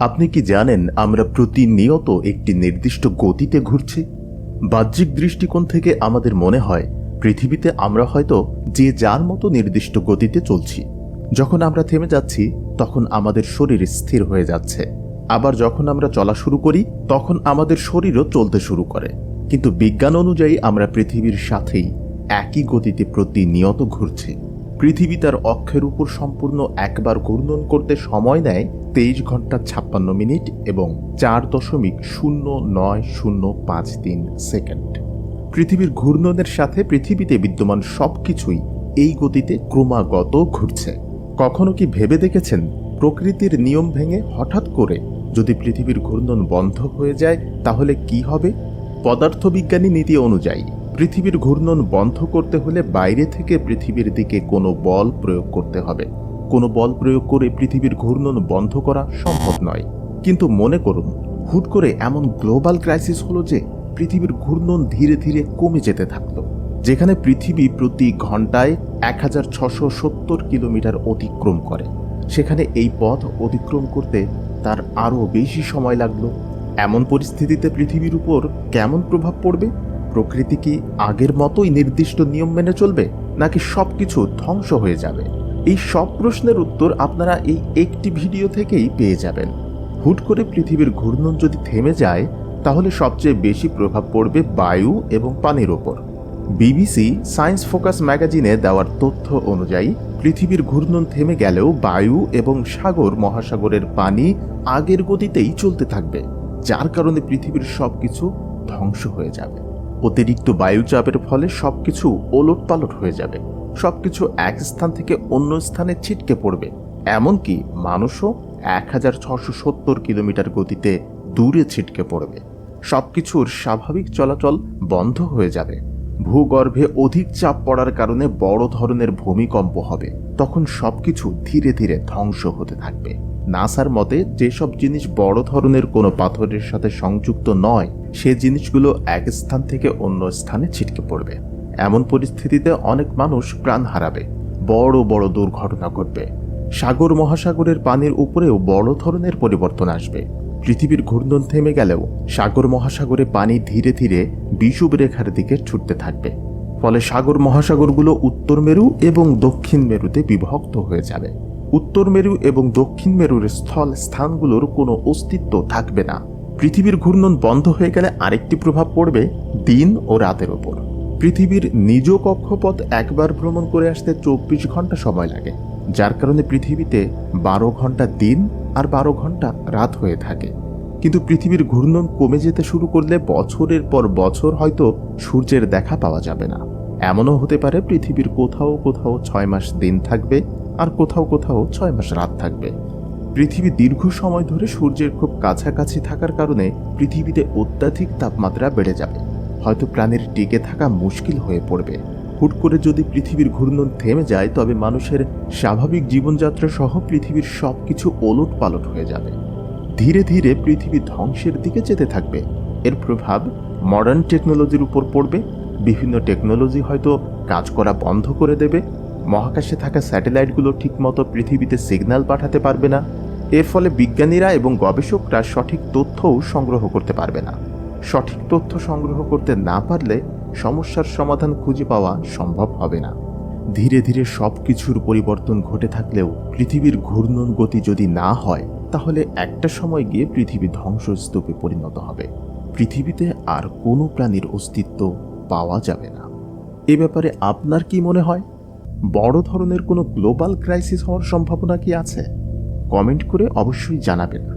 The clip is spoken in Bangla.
আপনি কি জানেন আমরা প্রতিনিয়ত একটি নির্দিষ্ট গতিতে ঘুরছি? বাহ্যিক দৃষ্টিকোণ থেকে আমাদের মনে হয়, পৃথিবীতে আমরা হয়তো যে যার মতো নির্দিষ্ট গতিতে চলছি। যখন আমরা থেমে যাচ্ছি, তখন আমাদের শরীর স্থির হয়ে যাচ্ছে। আবার যখন আমরা চলা শুরু করি, তখন আমাদের শরীরও চলতে শুরু করে। কিন্তু বিজ্ঞান অনুযায়ী আমরা পৃথিবীর সাথেই একই গতিতে প্রতিনিয়ত ঘুরছি। পৃথিবী তার অক্ষের উপর সম্পূর্ণ একবার ঘূর্ণন করতে সময় নেয় তেইশ ঘণ্টা ছাপ্পান্ন মিনিট এবং চার দশমিক শূন্য নয় শূন্য পাঁচ তিন সেকেন্ড। পৃথিবীর ঘূর্ণনের সাথে পৃথিবীতে বিদ্যমান সবকিছুই এই গতিতে ক্রমাগত ঘুরছে। কখনো কি ভেবে দেখেছেন প্রকৃতির নিয়ম ভেঙে হঠাৎ করে যদি পৃথিবীর ঘূর্ণন বন্ধ হয়ে যায় তাহলে কি হবে? পদার্থবিজ্ঞানী নীতি অনুযায়ী পৃথিবীর ঘূর্ণন বন্ধ করতে হলে বাইরে থেকে পৃথিবীর দিকে কোনো বল প্রয়োগ করতে হবে। কোনো বল প্রয়োগ করে পৃথিবীর ঘূর্ণন বন্ধ করা সম্ভব নয়। কিন্তু মনে করুন, হুট করে এমন গ্লোবাল ক্রাইসিস হলো যে পৃথিবীর ঘূর্ণন ধীরে ধীরে কমে যেতে থাকল, যেখানে পৃথিবী প্রতি ঘন্টায় এক হাজার ছশো সত্তর কিলোমিটার অতিক্রম করে। সেখানে এই পথ অতিক্রম করতে তার আরও বেশি সময় লাগল। এমন পরিস্থিতিতে পৃথিবীর উপর কেমন প্রভাব পড়বে? প্রকৃতি কি আগের মতোই নির্দিষ্ট নিয়ম মেনে চলবে, নাকি সবকিছু ধ্বংস হয়ে যাবে? এই সব প্রশ্নের উত্তর আপনারা এই একটি ভিডিও থেকেই পেয়ে যাবেন। হুট করে পৃথিবীর ঘূর্ণন যদি থেমে যায়, তাহলে সবচেয়ে বেশি প্রভাব পড়বে বায়ু এবং পানির ওপর। বিবিসি সায়েন্স ফোকাস ম্যাগাজিনে দেওয়ার তথ্য অনুযায়ী, পৃথিবীর ঘূর্ণন থেমে গেলেও বায়ু এবং সাগর মহাসাগরের পানি আগের গতিতেই চলতে থাকবে, যার কারণে পৃথিবীর সবকিছু ধ্বংস হয়ে যাবে। অতিরিক্ত বায়ুচাপের ফলে সবকিছু ওলট পালট হয়ে যাবে। সবকিছু এক স্থান থেকে অন্য স্থানে ছিটকে পড়বে। এমনকি মানুষও এক হাজার ছশো সত্তর কিলোমিটার গতিতে দূরে ছিটকে পড়বে। সবকিছুর স্বাভাবিক চলাচল বন্ধ হয়ে যাবে। ভূগর্ভে অধিক চাপ পড়ার কারণে বড় ধরনের ভূমিকম্প হবে। তখন সবকিছু ধীরে ধীরে ধ্বংস হতে থাকবে। নাসার মতে, যেসব জিনিস বড় ধরনের কোনো পাথরের সাথে সংযুক্ত নয়, সে জিনিসগুলো এক স্থান থেকে অন্য স্থানে ছিটকে পড়বে। এমন পরিস্থিতিতে অনেক মানুষ প্রাণ হারাবে। বড় বড় দুর্ঘটনা ঘটবে। সাগর মহাসাগরের পানির উপরেও বড় ধরনের পরিবর্তন আসবে। পৃথিবীর ঘূর্ণন থেমে গেলেও সাগর মহাসাগরে পানি ধীরে ধীরে বিষুব রেখার দিকে ছুটতে থাকবে। ফলে সাগর মহাসাগরগুলো উত্তর মেরু এবং দক্ষিণ মেরুতে বিভক্ত হয়ে যাবে। উত্তর মেরু এবং দক্ষিণ মেরুর স্থল স্থানগুলোর কোনো অস্তিত্ব থাকবে না। পৃথিবীর ঘূর্ণন বন্ধ হয়ে গেলে আরেকটি প্রভাব পড়বে দিন ও রাতের ওপর। পৃথিবীর নিজ কক্ষপথ একবার ভ্রমণ করে আসতে চব্বিশ ঘণ্টা সময় লাগে, যার কারণে পৃথিবীতে বারো ঘণ্টা দিন আর বারো ঘণ্টা রাত হয়ে থাকে। কিন্তু পৃথিবীর ঘূর্ণন কমে যেতে শুরু করলে বছরের পর বছর হয়তো সূর্যের দেখা পাওয়া যাবে না। এমনও হতে পারে পৃথিবীর কোথাও কোথাও ছয় মাস দিন থাকবে আর কোথাও কোথাও ছয় মাস রাত থাকবে। পৃথিবী দীর্ঘ সময় ধরে সূর্যের খুব কাছাকাছি থাকার কারণে পৃথিবীতে অত্যাধিক তাপমাত্রা বেড়ে যাবে। হয়তো প্রাণীর টিকে থাকা মুশকিল হয়ে পড়বে। হুট করে যদি পৃথিবীর ঘূর্ণন থেমে যায়, তবে মানুষের স্বাভাবিক জীবনযাত্রা সহ পৃথিবীর সব কিছু ওলট পালট হয়ে যাবে। ধীরে ধীরে পৃথিবী ধ্বংসের দিকে যেতে থাকবে। এর প্রভাব মডার্ন টেকনোলজির উপর পড়বে। বিভিন্ন টেকনোলজি হয়তো কাজ করা বন্ধ করে দেবে। মহাকাশে থাকা স্যাটেলাইটগুলো ঠিকমতো পৃথিবীতে সিগন্যাল পাঠাতে পারবে না। এর ফলে বিজ্ঞানীরা এবং গবেষকরা সঠিক তথ্যও সংগ্রহ করতে পারবে না। সঠিক তথ্য সংগ্রহ করতে না পারলে সমস্যার সমাধান খুঁজে পাওয়া সম্ভব হবে না। ধীরে ধীরে সব কিছুর পরিবর্তন ঘটে থাকলেও পৃথিবীর ঘূর্ণন গতি যদি না হয়, তাহলে একটা সময় গিয়ে পৃথিবী ধ্বংসস্তূপে পরিণত হবে। পৃথিবীতে আর কোনো প্রাণীর অস্তিত্ব পাওয়া যাবে না। এ ব্যাপারে আপনার কি মনে হয়? বড় ধরনের কোনো গ্লোবাল ক্রাইসিস হওয়ার সম্ভাবনা কি আছে? কমেন্ট করে অবশ্যই জানাবেন।